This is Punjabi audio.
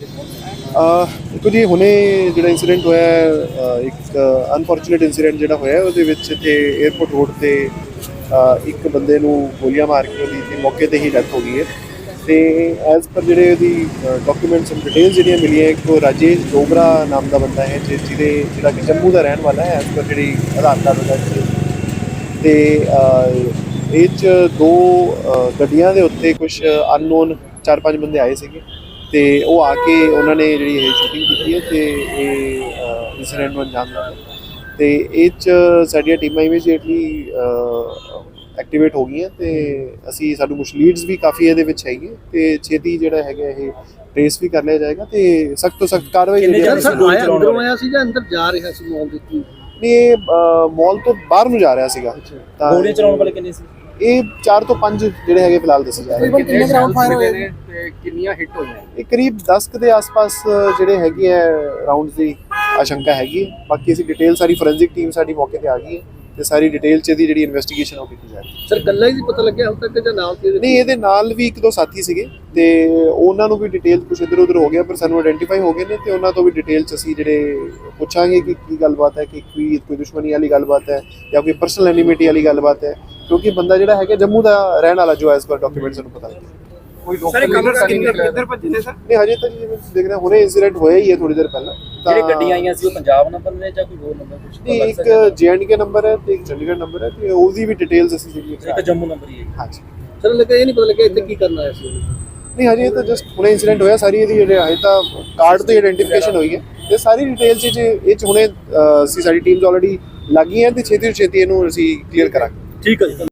ਦੇਖੋ ਜੀ ਹੁਣੇ ਜਿਹੜਾ ਇਨਸੀਡੈਂਟ ਹੋਇਆ ਹੈ, ਇੱਕ ਅਨਫੋਰਚੂਨੇਟ ਇਨਸੀਡੈਂਟ ਜਿਹੜਾ ਹੋਇਆ ਉਹਦੇ ਵਿੱਚ ਇੱਥੇ 에어ਪੋਰਟ ਰੋਡ ਤੇ ਇੱਕ ਬੰਦੇ ਨੂੰ ਗੋਲੀਆਂ ਮਾਰ ਕੇ ਉਹਦੀ ਤੇ ਮੌਕੇ ਤੇ ਹੀ ਡੈਥ ਹੋ ਗਈ ਹੈ। ਤੇ ਐਜ਼ ਪਰ ਜਿਹੜੇ ਉਹਦੀ ਡਾਕੂਮੈਂਟਸ ਐਂਡ ਡਿਟੇਲਸ ਜਿਹੜੀਆਂ ਮਿਲੀਆਂ ਇੱਕ ਉਹ ਰਾਜੇਸ਼ ਡੋਗਰਾ ਨਾਮ ਦਾ ਬੰਦਾ ਹੈ ਜਿ- ਜਿਹਦੇ ਜਿਹੜਾ ਕਿ ਜੰਮੂ ਦਾ ਰਹਿਣ ਵਾਲਾ ਹੈ ਐਜ਼ ਪਰ ਜਿਹੜੀ ਆਧਾਰ ਕਾਰਡ ਉਹਦਾ ਤੇ ਇਹ ਚ ਦੋ ਗੱਡੀਆਂ ਦੇ ਉੱਤੇ ਕੁਝ ਅਨਨੋਨ ਚਾਰ ਪੰਜ ਬੰਦੇ ਆਏ ਸੀਗੇ। ਤੇ ਉਹ ਆ ਕੇ ਉਹਨਾਂ ਨੇ ਜਿਹੜੀ ਇਹ ਸ਼ੂਟਿੰਗ ਕੀਤੀ ਹੈ ਤੇ ਇਹ ਇਨਸੀਡੈਂਟ ਨੂੰ ਅੰਜਾਮ ਦਿੱਤਾ। ਤੇ ਇਹ ਚ ਸਾਡੀਆਂ ਟੀਮਾਂ ਇਮੀਡੀਏਟਲੀ ਐਕਟੀਵੇਟ ਹੋ ਗਈਆਂ ਤੇ ਅਸੀਂ ਸਾਨੂੰ ਕੁਝ ਲੀਡਸ ਵੀ ਕਾਫੀ ਇਹਦੇ ਵਿੱਚ ਹੈਗੇ ਤੇ ਛੇਤੀ ਜਿਹੜਾ ਹੈਗਾ ਇਹ ਟ੍ਰੇਸ ਵੀ ਕਰ ਲਿਆ ਜਾਏਗਾ ਤੇ ਸਖਤ ਤੋਂ ਸਖਤ ਕਾਰਵਾਈ ਜਿਹੜੀ ਹੈ ਅੰਦਰੋਂ। ਆਇਆ ਸੀ ਜਾਂ ਅੰਦਰ ਜਾ ਰਿਹਾ ਸੀ ਮੌਲ ਦੇ ਇਹ ਮਾਲ ਤੋਂ ਬਾਹਰ ਨੂੰ ਜਾ ਰਿਹਾ ਸੀਗਾ। ਤਾਂ ਗੋਲੀਆਂ ਚਲਾਉਣ ਵਾਲੇ ਕਿੰਨੇ ਸੀ? ਇਹ 4 ਤੋਂ 5 ਜਿਹੜੇ ਹੈਗੇ ਫਿਲਹਾਲ ਦੱਸੇ ਜਾ ਰਹੇ ਨੇ। ਕਿੰਨੇ ਰਾਉਂਡ ਫਾਇਰ ਹੋਏ ਨੇ? ਤੇ ਕਿੰਨੀਆਂ ਹਿੱਟ ਹੋਈਆਂ ਇਹ ਕਰੀਬ 10 ਕੁ ਦੇ ਆਸ-ਪਾਸ ਜਿਹੜੇ ਹੈਗੇ ਆ ਰਾਉਂਡਸ ਦੀ ਆਸ਼ੰਕਾ ਹੈਗੀ। ਹੈ। ਬਾਕੀ ਅਸੀਂ ਡਿਟੇਲ ਸਾਰੀ ਫੋਰੈਂਸਿਕ ਟੀਮ ਸਾਡੀ ਮੌਕੇ ਤੇ ਆ ਗਈ ਹੈ। ਤੇ ਸਾਰੀ ਡਿਟੇਲ ਚ ਇਹਦੀ ਜਿਹੜੀ ਇਨਵੈਸਟੀਗੇਸ਼ਨ ਉਹ ਕੀਤੀ ਜਾ ਰਹੀ ਹੈ ਸਰ ਕੱਲਾ ਹੀ ਪਤਾ ਲੱਗਿਆ ਹੁਣ ਤੱਕ ਜਾਂ ਨਾਲ ਇਹਦੇ? ਨਹੀਂ ਇਹਦੇ ਨਾਲ ਵੀ ਇੱਕ ਦੋ ਸਾਥੀ ਸੀਗੇ ਤੇ ਉਹਨਾਂ ਨੂੰ ਵੀ ਡਿਟੇਲ ਕੁਝ ਇਧਰ ਉਧਰ ਹੋ ਗਿਆ ਪਰ ਸਾਨੂੰ ਆਇਡੈਂਟੀਫਾਈ ਹੋ ਗਏ ਨੇ ਤੇ ਉਹਨਾਂ ਤੋਂ ਵੀ ਡਿਟੇਲ ਚ ਅਸੀਂ ਜਿਹੜੇ ਪੁੱਛਾਂਗੇ ਕਿ ਕੀ ਗੱਲਬਾਤ ਹੈ ਕਿ ਕੋਈ ਕੋਈ ਦੁਸ਼ਮਣੀ ਵਾਲੀ ਗੱਲਬਾਤ ਹੈ ਜਾਂ ਕੋਈ ਪਰਸਨਲ ਐਨੀਮਿਟੀ ਵਾਲੀ ਗੱਲਬਾਤ ਹੈ ਕਿਉਂਕਿ ਬੰਦਾ ਜਿਹੜਾ ਹੈਗਾ ਜੰਮੂ ਦਾ ਰਹਿਣ ਵਾਲਾ ਜੋ ਐਸ ਪਰ ਡਾਕੂਮੈਂਟਸ ਨੂੰ ਪਤਾ ਲੱਗਿਆ ਕੋਈ ਲੋਕਲ ਲੀਡਰ ਕਿੱਧਰ ਭੱਜੇ ਨੇ ਸਰ? ਨਹੀਂ ਹਜੇ ਤਾਂ ਜਿਵੇਂ ਤੁਸੀਂ ਦੇਖ ਰਹੇ ਹੋ, ਹੁਣੇ ਇਨਸੀਡੈਂਟ ਹੋਇਆ ਹੀ ਹੈ ਥੋੜੀ ਦੇਰ ਪਹਿਲਾਂ। ਜਿਹੜੇ ਗੱਡੀਆਂ ਆਈਆਂ ਸੀ ਉਹ ਪੰਜਾਬ ਨੰਬਰ ਨੇ ਜਾਂ ਕੋਈ ਹੋਰ ਨੰਬਰ ਕੁਝ ਨਹੀਂ ਇੱਕ ਜੀਐਨਕੇ ਨੰਬਰ ਹੈ ਤੇ ਇੱਕ ਚੰਡੀਗੜ੍ਹ ਨੰਬਰ ਹੈ ਤੇ ਉਹਦੀ ਵੀ ਡਿਟੇਲਸ ਅਸੀਂ ਜਿਹੜੀ ਇੱਕ ਜੰਮੂ ਨੰਬਰ ਹੀ ਹੈ। ਹਾਂਜੀ। ਸਰ ਲੱਗਾ ਇਹ ਨਹੀਂ ਪਤਾ ਲੱਗਿਆ ਇੱਥੇ ਕੀ ਕਰਨ ਆਇਆ ਸੀ। ਨਹੀਂ ਹਜੇ ਤਾਂ ਜਸਟ ਹੁਣੇ ਇਨਸੀਡੈਂਟ ਹੋਇਆ ਸਾਰੀ ਇਹਦੀ ਜਿਹੜੇ ਹਜੇ ਤਾਂ ਕਾਰਡ ਤੋਂ ਆਇਡੈਂਟੀਫਿਕੇਸ਼ਨ ਹੋਈ ਹੈ। ਤੇ ਸਾਰੀ ਡਿਟੇਲਸ ਇਹ 'ਚ ਇਹ ਚ ਹੁਣੇ ਅਸੀਂ ਸਾਡੀ ਟੀਮਸ ਆਲਰੇਡੀ ਲੱਗੀਆਂ ਤੇ ਛੇਤੀ ਤੋਂ ਛੇਤੀ ਇਹਨੂੰ ਅਸੀਂ ਕਲੀਅਰ ਕਰਾਂਗੇ। ਠੀਕ ਹੈ ਜੀ।